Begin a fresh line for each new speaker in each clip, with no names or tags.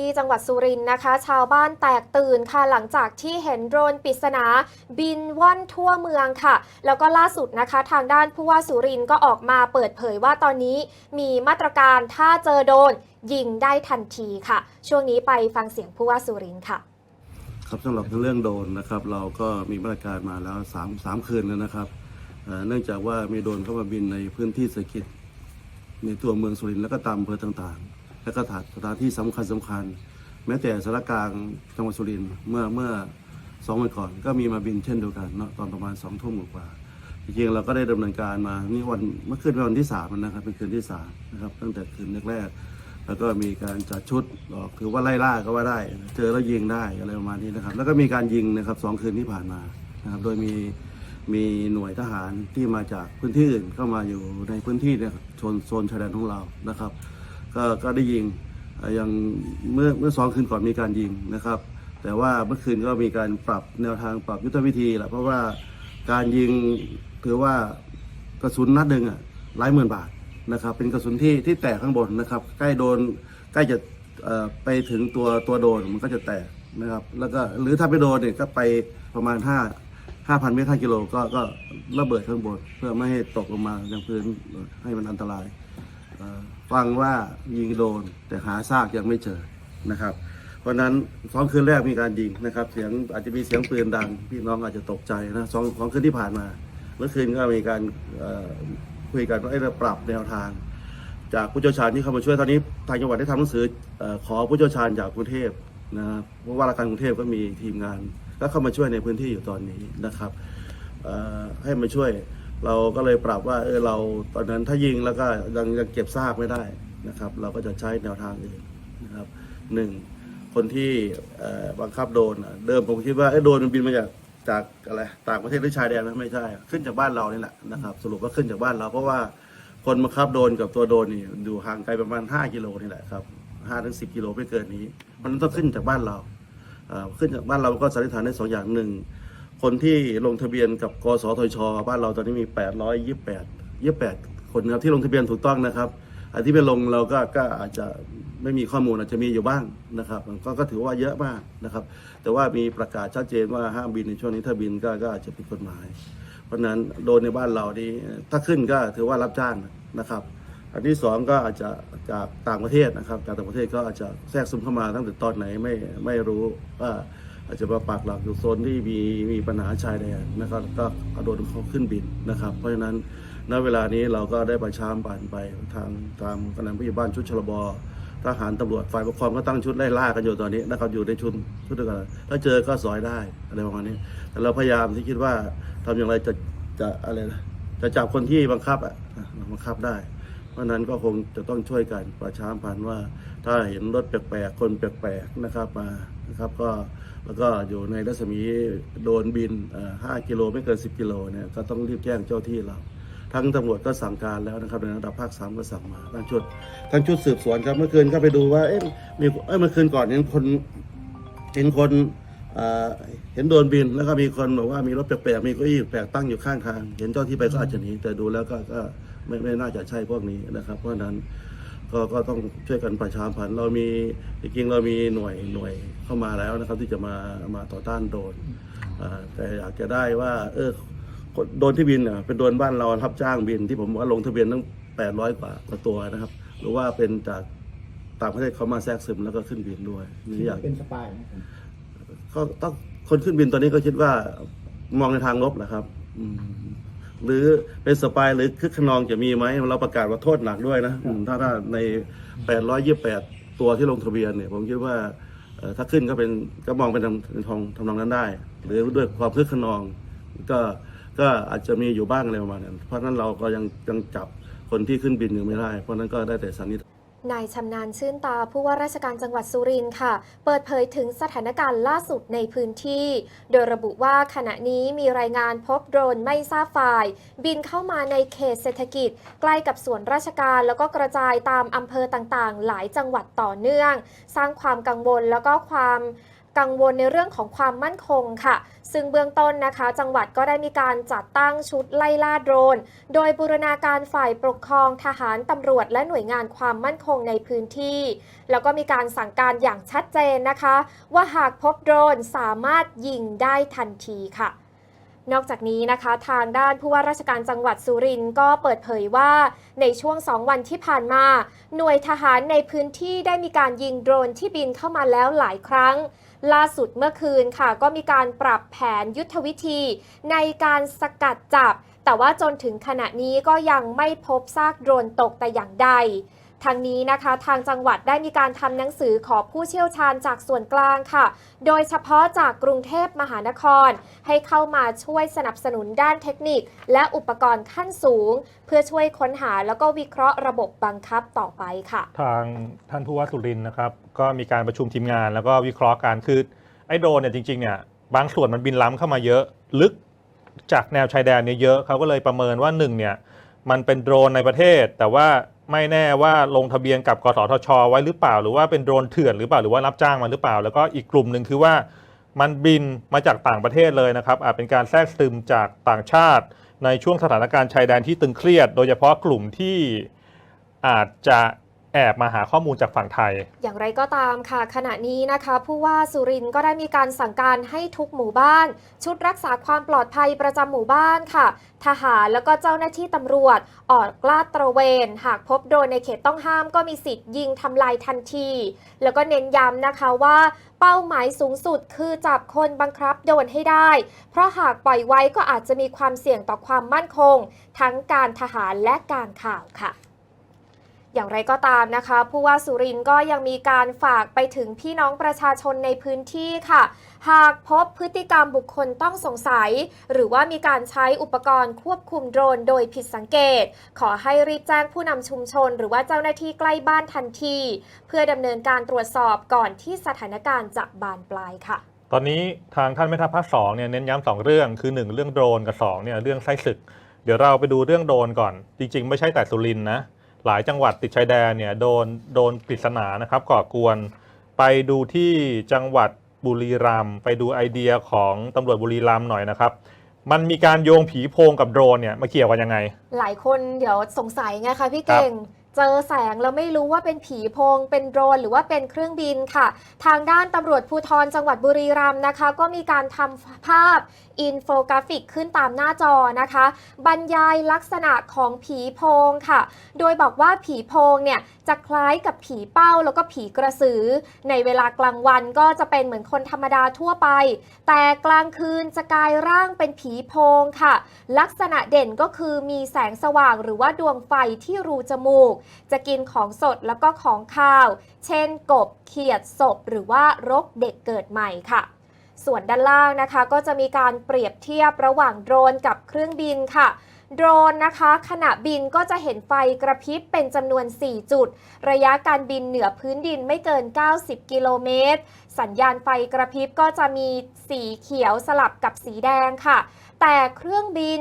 ที่จังหวัดสุรินทร์นะคะ ชาวบ้านแตกตื่นค่ะหลังจากที่เห็นโดรนปริศนาบินว่อนทั่วเมืองค่ะ แล้วก็ล่าสุดนะคะ ทางด้านผู้ว่าสุรินทร์ก็ออกมาเปิดเผยว่าตอนนี้มีมาตรการถ้าเจอโดรนยิงได้ทันทีค่ะ ช่วงนี้ไปฟังเสียงผู้ว่าสุรินทร์ค่ะ
ครับสำหรับเรื่องโดรนนะครับ เราก็มีมาตรการมาแล้วสามสามคืนแล้วนะครับเอ่อเนื่องจากว่ามีโดรนเข้ามาบินในพื้นที่เศรษฐกิจในตัวเมืองสุรินทร์และก็ตามอำเภอต่างๆ และก็ถานสถานที่สำคัญสำคัญ แม้แต่สารกลางจังหวัดสุรินทร์เมื่อเมื่อสองวันก่อนก็มีมาบินเช่นเดียวกันเนาะตอนประมาณสองทุ่มกว่าจริงๆเราก็ได้ดำเนินการมานี่วันเมื่อคืนเป็นวันที่สามนะครับเป็นคืนที่สามนะครับตั้งแต่คืนแรกๆแล้วก็มีการจัดชุดออกคือว่าไล่ล่าก็ว่าได้ เจอแล้วยิงได้อะไรประมาณนี้นะครับ แล้วก็มีการยิงนะครับสองคืนที่ผ่านมานะครับโดยมีมีหน่วยทหารที่มาจากพื้นที่อื่นเข้ามาอยู่ในพื้นที่เนี่ยโซนโซนชายแดนของเรานะครับ ก็ก็ได้ยิงอย่างเมื่อเมื่อสองคืนก่อนมีการยิงนะครับ แต่ว่าเมื่อคืนก็มีการปรับแนวทางปรับยุทธวิธีแหละเพราะว่าการยิงถือว่ากระสุนนัดหนึ่งอะหลายหมื่นบาทนะครับ เป็นกระสุนที่ที่แตกข้างบนนะครับ ใกล้โดนใกล้จะไปถึงตัวตัวโดนมันก็จะแตกนะครับ แล้วก็หรือถ้าไปโดนเนี่ยก็ไปประมาณห้าห้าพันเมตรห้ากิโลก็ก็ระเบิดข้างบน เพื่อไม่ให้ตกลงมายังพื้นให้มันอันตราย ฟังว่ายิงโดนแต่หาซากยังไม่เจอนะครับ เพราะนั้นสองคืนแรกมีการยิงนะครับ เสียงอาจจะมีเสียงปืนดังพี่น้องอาจจะตกใจนะสองสองคืนที่ผ่านมาเมื่อคืนก็มีการคุยกันว่าเอ้ยเราปรับแนวทาง จากผู้เชี่ยวชาญที่เข้ามาช่วยตอนนี้ทางจังหวัดได้ทำหนังสืออขอผู้เชี่ยวชาญจากกรุงเทพนะครับเพราะว่าราชการกรุงเทพก็มีทีมงานก็เข้ามาช่วยในพื้นที่อยู่ตอนนี้นะครับให้มาช่วย เราก็เลยปรับว่าเออเราตอนนั้นถ้ายิงแล้วก็ยังยังเก็บซากไม่ได้นะครับ เราก็จะใช้แนวทางอื่นนะครับหนึ่งคนที่บังคับโดนเดิมผมคิดว่าเอ้ยโดนมันบินมาจากจากอะไรต่างประเทศหรือชายแดนนะไม่ใช่ขึ้นจากบ้านเรานี่แหละนะครับ สรุปว่าขึ้นจากบ้านเราเพราะว่าคนบังคับโดนกับตัวโดนนี่อยู่ห่างไกลประมาณ 5 กิโลนี่แหละครับห้าถึงสิกิโลไม่เกินนี้ มันต้องขึ้นจากบ้านเราขึ้นจากบ้านเราก็สันนิษฐานได้สองอย่างหนึ่ง คนที่ลงทะเบียนกับกสทช บ้านเราตอนนี้มี 828 28 คนนะครับที่ลงทะเบียนถูกต้องนะครับอันที่ไม่ลงเราก็ก็อาจจะไม่มีข้อมูลอาจจะมีอยู่บ้างนะครับก็ก็ถือว่าเยอะมากนะครับ แต่ว่ามีประกาศชัดเจนว่าห้ามบินในช่วงนี้ถ้าบินก็ก็อาจจะผิดกฎหมาย เพราะฉะนั้นโดนในบ้านเรานี่ถ้าขึ้นก็ถือว่ารับจ้างนะครับอันที่สองก็อาจจะจากต่างประเทศนะครับจากต่างประเทศก็อาจจะแทรกซึมเข้ามาตั้งแต่ตอนไหนไม่ไม่รู้ว่า อาจจะมาปักหลักอยู่โซนที่มีมีปัญหาชายแดนนะครับก็เอาโดรนเขาขึ้นบินนะครับ เพราะฉะนั้นณเวลานี้เราก็ได้ประชามผ่านไปทางทางกำนันผู้ใหญ่บ้านชุดชลบทหารตำรวจฝ่ายปกครองก็ตั้งชุดไล่ล่ากันอยู่ตอนนี้นะครับอยู่ในชุดชุดเดียวกันถ้าเจอก็สอยได้อะไรประมาณนี้ แต่เราพยายามที่คิดว่าทำอย่างไรจะจะอะไรนะจะจับคนที่บังคับอะบังคับได้ เพราะฉะนั้นก็คงจะต้องช่วยกันประชามพันว่า ถ้าเห็นรถแปลกๆ คนแปลกๆ นะครับมานะครับก็แล้วก็อยู่ในรัศมีโดนบิน 5 กิโลไม่เกิน 10 กิโลเนี่ยก็ต้องรีบแจ้งเจ้าที่เรา ทั้งตำรวจก็สั่งการแล้วนะครับในระดับภาคสามก็สั่งมาทั้งชุดทั้งชุดสืบสวนครับเมื่อคืนก็ไปดูว่าเอ๊ะมีเอ้ยเมื่อคืนก่อนเห็นคนเห็นคนเห็นโดนบินแล้วก็มีคนบอกว่ามีรถแปลกๆมีเก้าอี้แปลกตั้งอยู่ข้างทาง เห็นเจ้าที่ไปก็อาจจะหนีแต่ดูแล้วก็ไม่ไม่น่าจะใช่พวกนี้นะครับ เพราะนั้น ก็ก็ต้องช่วยกันประชาสัมพันธ์เรามีจริงๆเรามีหน่วยหน่วยเข้ามาแล้วนะครับ ที่จะมามาต่อต้านโดรนอ่าแต่อยากจะได้ว่าเออคนโดรนที่บินอะเป็นโดรนบ้านเรารับจ้างบินที่ผมว่าลงทะเบียนตั้งแปดร้อยกว่ากว่าตัวนะครับ หรือว่าเป็นจากต่างประเทศเขามาแทรกซึมแล้วก็ขึ้นบินด้วยนี่อยาก
เป็นสปายนะครับ
ก็ต้องคนขึ้นบินตอนนี้ก็คิดว่ามองในทางลบนะครับอืม หรือเป็นสปายหรือคึกขนองจะมีไหมเราประกาศว่าโทษหนักด้วยนะอืมถ้าถ้าใน 828 ตัวที่ลงทะเบียนเนี่ยผมคิดว่าเอ่อถ้าขึ้นก็เป็นก็มองเป็นทำเป็นทองทำนองนั้นได้ หรือด้วยความคึกขนองก็ก็อาจจะมีอยู่บ้างอะไรประมาณนั้นเพราะฉะนั้นเราก็ยังยังจับคนที่ขึ้นบินยังไม่ได้ เพราะฉะนั้นก็ได้แต่สันนิษฐาน
นายชำนาญชื่นตาผู้ว่าราชการจังหวัดสุรินทร์ค่ะ เปิดเผยถึงสถานการณ์ล่าสุดในพื้นที่ โดยระบุว่าขณะนี้มีรายงานพบโดรนไม่ทราบฝ่าย บินเข้ามาในเขตเศรษฐกิจ ใกล้กับส่วนราชการแล้วก็กระจายตามอำเภอต่างๆ หลายจังหวัดต่อเนื่อง สร้างความกังวลแล้วก็ความ กังวลในเรื่องของความมั่นคงค่ะ ซึ่งเบื้องต้นนะคะ จังหวัดก็ได้มีการจัดตั้งชุดไล่ล่าโดรน โดยบูรณาการฝ่ายปกครองทหารตำรวจและหน่วยงานความมั่นคงในพื้นที่ แล้วก็มีการสั่งการอย่างชัดเจนนะคะ ว่าหากพบโดรนสามารถยิงได้ทันทีค่ะนอกจากนี้นะคะทางด้านผู้ว่าราชการจังหวัดสุรินทร์ก็เปิดเผยว่าในช่วง 2 วันที่ผ่านมา หน่วยทหารในพื้นที่ได้มีการยิงโดรนที่บินเข้ามาแล้วหลายครั้ง ล่าสุดเมื่อคืนค่ะ ก็มีการปรับแผนยุทธวิธีในการสกัดจับ แต่ว่าจนถึงขณะนี้ก็ยังไม่พบซากโดรนตกแต่อย่างใด ทางนี้นะคะทางจังหวัดได้มีการทำหนังสือขอผู้เชี่ยวชาญจากส่วนกลางค่ะ โดยเฉพาะจากกรุงเทพมหานคร ให้เข้ามาช่วยสนับสนุนด้านเทคนิค และอุปกรณ์ขั้นสูง เพื่อช่วยค้นหาแล้วก็วิเคราะห์ระบบบังคับต่อไปค่ะ
ทางท่านผู้ว่าสุรินทร์นะครับ ก็มีการประชุมทีมงานแล้วก็วิเคราะห์การคือไอ้โดรนเนี่ยจริงๆเนี่ยบางส่วนมันบินล้ำเข้ามาเยอะลึกจากแนวชายแดนเนี่ยเยอะเขาก็เลยประเมินว่าหนึ่งเนี่ยมันเป็นโดรนในประเทศ แต่ว่า ไม่แน่ว่าลงทะเบียนกับกสทช ไว้หรือเปล่า หรือว่าเป็นโดรนเถื่อนหรือเปล่าหรือว่ารับจ้างมาหรือเปล่า แล้วก็อีกกลุ่มหนึ่งคือว่ามันบินมาจากต่างประเทศเลยนะครับ อาจเป็นการแทรกซึมจากต่างชาติ ในช่วงสถานการณ์ชายแดนที่ตึงเครียด โดยเฉพาะกลุ่มที่อาจจะ แอบมาหาข้อมูลจากฝั่งไทย
อย่างไรก็ตามค่ะ ขณะนี้นะคะผู้ว่าสุรินทร์ก็ได้มีการสั่งการให้ทุกหมู่บ้าน ชุดรักษาความปลอดภัยประจำหมู่บ้านค่ะ ทหารแล้วก็เจ้าหน้าที่ตำรวจ ออกลาดตระเวน หากพบโดนในเขตต้องห้ามก็มีสิทธิ์ยิงทำลายทันที แล้วก็เน้นย้ำนะคะว่าเป้าหมายสูงสุดคือจับคนบังคับโดนให้ได้ เพราะหากปล่อยไว้ก็อาจจะมีความเสี่ยงต่อความมั่นคง ทั้งการทหารและการข่าวค่ะ อย่างไรก็ตามนะคะ ผู้ว่าสุรินทร์ก็ยังมีการฝากไปถึงพี่น้องประชาชนในพื้นที่ค่ะ หากพบพฤติกรรมบุคคลต้องสงสัย หรือว่ามีการใช้อุปกรณ์ควบคุมโดรนโดยผิดสังเกต ขอให้รีบแจ้งผู้นำชุมชน หรือว่าเจ้าหน้าที่ใกล้บ้านทันที เพื่อดำเนินการตรวจสอบก่อนที่สถานการณ์จะบานปลายค่ะ
ตอนนี้ทางท่านแม่ทัพภาคสองเนี่ยเน้นย้ำสองเรื่องคือ 1 เรื่องโดรนกับ2เนี่ยเรื่องไส้ศึก เดี๋ยวเราไปดูเรื่องโดรนก่อน จริง ๆ ไม่ใช่แต่สุรินทร์นะ หลายจังหวัดติดชายแดนเนี่ยโดนโดนปริศนานะครับก่อกวนไปดูที่จังหวัดบุรีรัมย์ไปดูไอเดียของตำรวจบุรีรัมย์หน่อยนะครับ มันมีการโยงผีโพงกับโดรนเนี่ยมาเกี่ยวกันยังไง
หลายคนเดี๋ยวสงสัยไงคะพี่เก่งเจอแสงแล้วไม่รู้ว่าเป็นผีโพง เป็นโดรนหรือว่าเป็นเครื่องบินค่ะ ทางด้านตำรวจภูธรจังหวัดบุรีรัมย์นะคะ ก็มีการทำภาพ อินโฟกราฟิกขึ้นตามหน้าจอนะคะ บรรยายลักษณะของผีโพงค่ะ โดยบอกว่าผีโพงเนี่ยจะคล้ายกับผีเป้าแล้วก็ผีกระสือ ในเวลากลางวันก็จะเป็นเหมือนคนธรรมดาทั่วไป แต่กลางคืนจะกลายร่างเป็นผีโพงค่ะ ลักษณะเด่นก็คือมีแสงสว่างหรือว่าดวงไฟที่รูจมูก จะกินของสดแล้วก็ของข้าว เช่นกบเขียดศพหรือว่ารกเด็กเกิดใหม่ค่ะ ส่วนด้านล่างนะคะก็จะมีการเปรียบเทียบระหว่างโดรนกับเครื่องบินค่ะโดรนนะคะ ขณะบินก็จะเห็นไฟกระพริบเป็นจำนวน 4 จุด ระยะการบินเหนือพื้นดินไม่เกิน 90 กิโลเมตร สัญญาณไฟกระพริบก็จะมีสีเขียวสลับกับสีแดงค่ะ แต่เครื่องบิน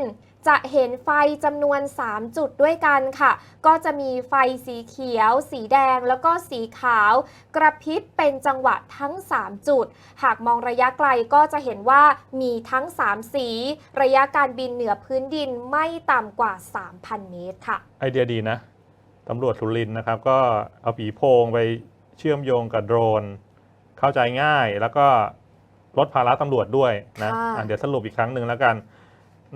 จะเห็นไฟจำนวน 3 จุดด้วยกันค่ะ ก็จะมีไฟสีเขียว สีแดง แล้วก็สีขาว กระพริบเป็นจังหวะทั้ง 3 จุด หากมองระยะไกลก็จะเห็นว่ามีทั้ง 3 สี ระยะการบินเหนือพื้นดินไม่ต่ำกว่า 3,000 เมตรค่ะ
ไอเดียดีนะตำรวจสุรินทร์นะครับ ก็เอาผีโพงไปเชื่อมโยงกับโดรน เข้าใจง่ายแล้วก็ลดภาระตำรวจด้วยนะ
ค่ะ
อะเดี๋ยวสรุปอีกครั้งหนึ่งแล้วกัน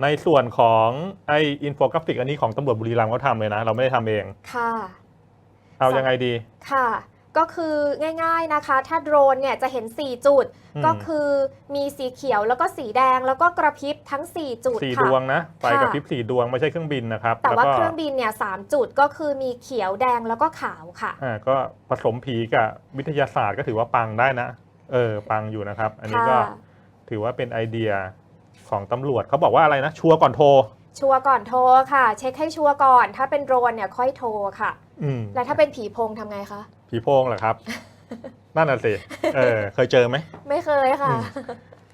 ในส่วนของไออินโฟกราฟิกอันนี้ของตำรวจบุรีรัมย์เขาทำเลยนะ เราไม่ได้ทำเอง
ค่ะ
เอายังไงดี
ค่ะ ก็คือง่ายๆนะคะ ถ้าโดรนเนี่ยจะเห็น 4 จุด
อืม
ก็คือมีสีเขียวแล้วก็สีแดงแล้วก็กระพริบทั้ง 4 จุด
สี่
ค่ะ
ดวงนะไฟ
ค่ะ
กับพริบสี่ดวงไม่ใช่เครื่องบินนะครับ
แต่ว่า
ล้ก็
เครื่องบินเนี่ยสามจุดก็คือมีเขียวแดงแล้วก็ขาวค่ะ
อ่าก็ผสมผีกับวิทยาศาสตร์ก็ถือว่าปังได้นะ เออ ปังอยู่นะครับ อันนี้ก็
ค่ะ
ถือว่าเป็นไอเดีย ของตำรวจเขาบอกว่าอะไรนะ ชัวร์ก่อนโทร
ชัวร์ก่อนโทรค่ะ เช็คให้ชัวร์ก่อน ถ้าเป็นโดรนเนี่ยค่อยโทรค่ะ
อืม
แล้วถ้าเป็นผีโพงทำไงคะ
ผีโพงเหรอครับ นั่นน่ะสิเออเคยเจอไหม
ไม่เคยค่ะ
อืม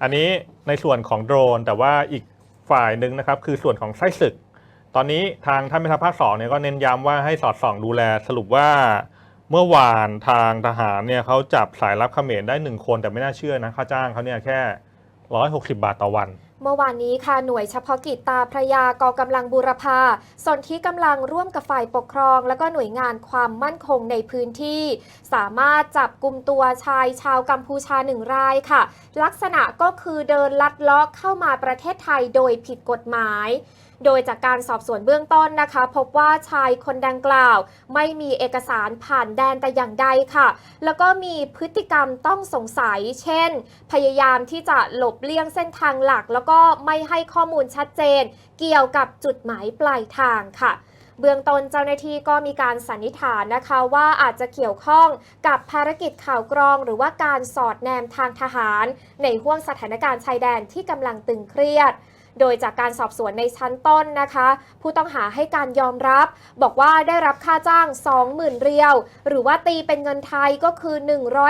อันนี้ในส่วนของโดรน แต่ว่าอีกฝ่ายหนึ่งนะครับ คือส่วนของไส้ศึก ตอนนี้ทางท่านแม่ทัพภาคสองเนี่ยก็เน้นย้ำว่าให้สอดส่องดูแลสรุปว่าเมื่อวานทางทหารเนี่ยเขาจับสายลับเขมรได้หนึ่งคนแต่ไม่น่าเชื่อนะค่าจ้างเขาเนี่ยแค่160บาทต่อวัน
เมื่อวานนี้ค่ะหน่วยเฉพาะกิจตาพระยากองกำลังบูรพาส่วนที่กำลังร่วมกับฝ่ายปกครอง และก็หน่วยงานความมั่นคงในพื้นที่ สามารถจับกลุ่มตัวชายชาวกัมพูชาหนึ่งรายค่ะ ลักษณะก็คือเดินลัดเลาะเข้ามาประเทศไทยโดยผิดกฎหมาย โดยจากการสอบสวนเบื้องต้นนะคะ พบว่าชายคนดังกล่าว ไม่มีเอกสารผ่านแดนแต่อย่างใดค่ะ แล้วก็มีพฤติกรรมต้องสงสัย เช่น พยายามที่จะหลบเลี่ยงเส้นทางหลัก แล้วก็ไม่ให้ข้อมูลชัดเจน เกี่ยวกับจุดหมายปลายทางค่ะเบื้องต้นเจ้าหน้าที่ก็มีการสันนิษฐานนะคะว่าอาจจะเกี่ยวข้องกับภารกิจข่าวกรอง หรือว่าการสอดแนมทางทหาร ในห่วงสถานการณ์ชายแดนที่กำลังตึงเครียด โดยจากการสอบสวนในชั้นต้นนะคะ ผู้ต้องหาให้การยอมรับ บอกว่าได้รับค่าจ้าง 20,000 เรียว หรือว่าตีเป็นเงินไทยก็คือ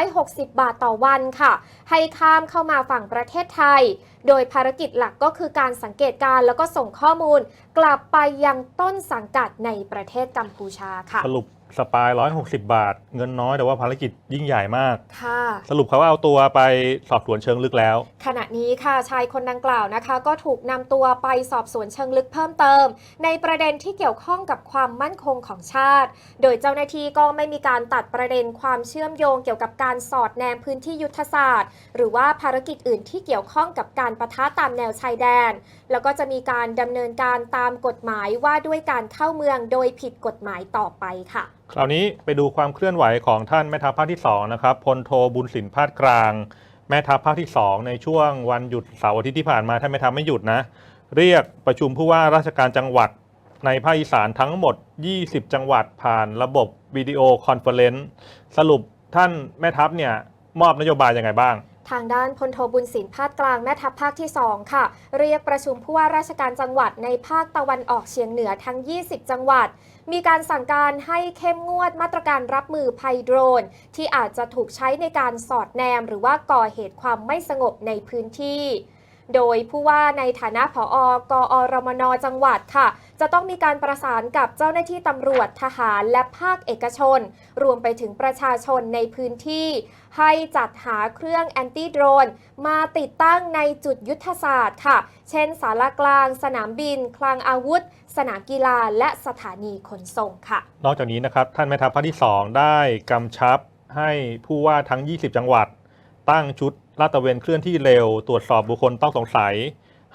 160 บาทต่อวันค่ะ ให้ข้ามเข้ามาฝั่งประเทศไทย โดยภารกิจหลักก็คือการสังเกตการณ์แล้วก็ส่งข้อมูล กลับไปยังต้นสังกัดในประเทศกัมพูชาค่ะ
สรุปสปาย 160 บาท เงินน้อยแต่ว่าภารกิจยิ่งใหญ่มาก
ค่ะ
สรุปเขาว่าเอาตัวไปสอบสวนเชิงลึกแล้ว
ขณะนี้ค่ะชายคนดังกล่าวนะคะ ก็ถูกนำตัวไปสอบสวนเชิงลึกเพิ่มเติม ในประเด็นที่เกี่ยวข้องกับความมั่นคงของชาติ โดยเจ้าหน้าที่ก็ไม่มีการตัดประเด็นความเชื่อมโยงเกี่ยวกับการสอดแนมพื้นที่ยุทธศาสตร์ หรือว่าภารกิจอื่นที่เกี่ยวข้องกับการประทะตามแนวชายแดน แล้วก็จะมีการดำเนินการตามกฎหมายว่าด้วยการเข้าเมืองโดยผิดกฎหมายต่อไปค่ะ
คราวนี้ไปดูความเคลื่อนไหวของท่านแม่ทัพภาคที่2นะครับพลโทบุญสินพาดกลาง แม่ทัพภาคที่ 2 ในช่วงวันหยุดเสาร์อาทิตย์ที่ผ่านมาท่านแม่ทัพไม่หยุดนะ เรียกประชุมผู้ว่าราชการจังหวัดในภาคอีสานทั้งหมด 20 จังหวัดผ่านระบบวิดีโอคอนเฟอเรนซ์สรุปท่านแม่ทัพเนี่ยมอบนโยบายยังไงบ้าง
ทางด้านพลโทบุญสินพาดกลางแม่ทัพภาคที่ 2 ค่ะ เรียกประชุมผู้ว่าราชการจังหวัดในภาคตะวันออกเฉียงเหนือทั้ง 20 จังหวัด มีการสั่งการให้เข้มงวดมาตรการรับมือภัยโดรน ที่อาจจะถูกใช้ในการสอดแนม หรือว่าก่อเหตุความไม่สงบในพื้นที่ โดยผู้ว่าในฐานะผอ กอรมน จังหวัดค่ะ จะต้องมีการประสานกับเจ้าหน้าที่ตำรวจทหารและภาคเอกชน รวมไปถึงประชาชนในพื้นที่ ให้จัดหาเครื่องแอนตี้โดรน มาติดตั้งในจุดยุทธศาสตร์ค่ะ เช่นศาลากลาง สนามบิน คลังอาวุธ สนามกีฬาและสถานีขนส่งค่ะ
นอกจากนี้นะครับ ท่านแม่ทัพภาคที่ 2 ได้กำชับให้ผู้ว่าทั้ง 20 จังหวัด ตั้งชุด ลาดตระเวนเคลื่อนที่เร็ว ตรวจสอบบุคคลต้องสงสัย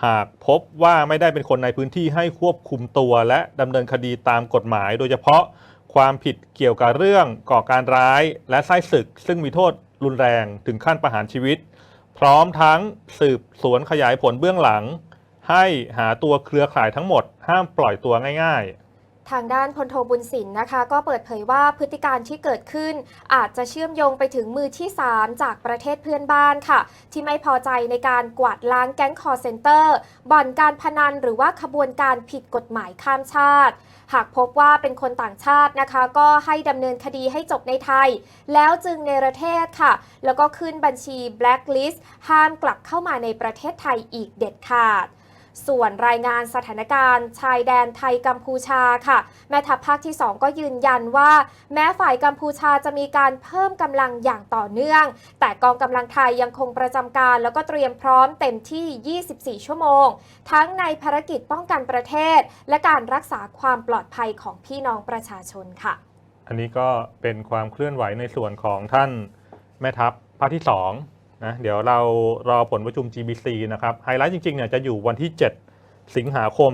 หากพบว่าไม่ได้เป็นคนในพื้นที่ให้ควบคุมตัว และดำเนินคดีตามกฎหมาย โดยเฉพาะความผิดเกี่ยวกับเรื่องก่อการร้าย และไส้ศึก ซึ่งมีโทษรุนแรงถึงขั้นประหารชีวิต พร้อมทั้งสืบสวนขยายผลเบื้องหลัง ให้หาตัวเครือข่ายทั้งหมด ห้ามปล่อยตัวง่าย ๆ
ทางด้านพลโทบุญสินนะคะ ก็เปิดเผยว่าพฤติการที่เกิดขึ้น อาจจะเชื่อมโยงไปถึงมือที่ 3 จากประเทศเพื่อนบ้านค่ะ ที่ไม่พอใจในการกวาดล้างแก๊งคอร์เซนเตอร์ บ่อนการพนันหรือว่าขบวนการผิดกฎหมายข้ามชาติ หากพบว่าเป็นคนต่างชาตินะคะ ก็ให้ดำเนินคดีให้จบในไทย แล้วจึงในประเทศค่ะ แล้วก็ขึ้นบัญชี blacklist ห้ามกลับเข้ามาในประเทศไทยอีกเด็ดขาด ส่วนรายงานสถานการณ์ ชายแดนไทยกัมพูชาค่ะ แม่ทัพภาคที่ 2 ก็ยืนยันว่า แม้ฝ่ายกัมพูชาจะมีการเพิ่มกำลังอย่างต่อเนื่อง แต่กองกำลังไทยยังคงประจำการแล้วก็เตรียมพร้อมเต็มที่ 24 ชั่วโมง ทั้งในภารกิจป้องกันประเทศ และการรักษาความปลอดภัยของพี่น้องประชาชนค่ะ
อันนี้ก็เป็นความเคลื่อนไหวในส่วนของท่านแม่ทัพภาคที่ 2 นะเดี๋ยวเรารอผลประชุม GBC นะครับไฮไลท์จริงๆเนี่ยจะอยู่วันที่ 7 สิงหาคม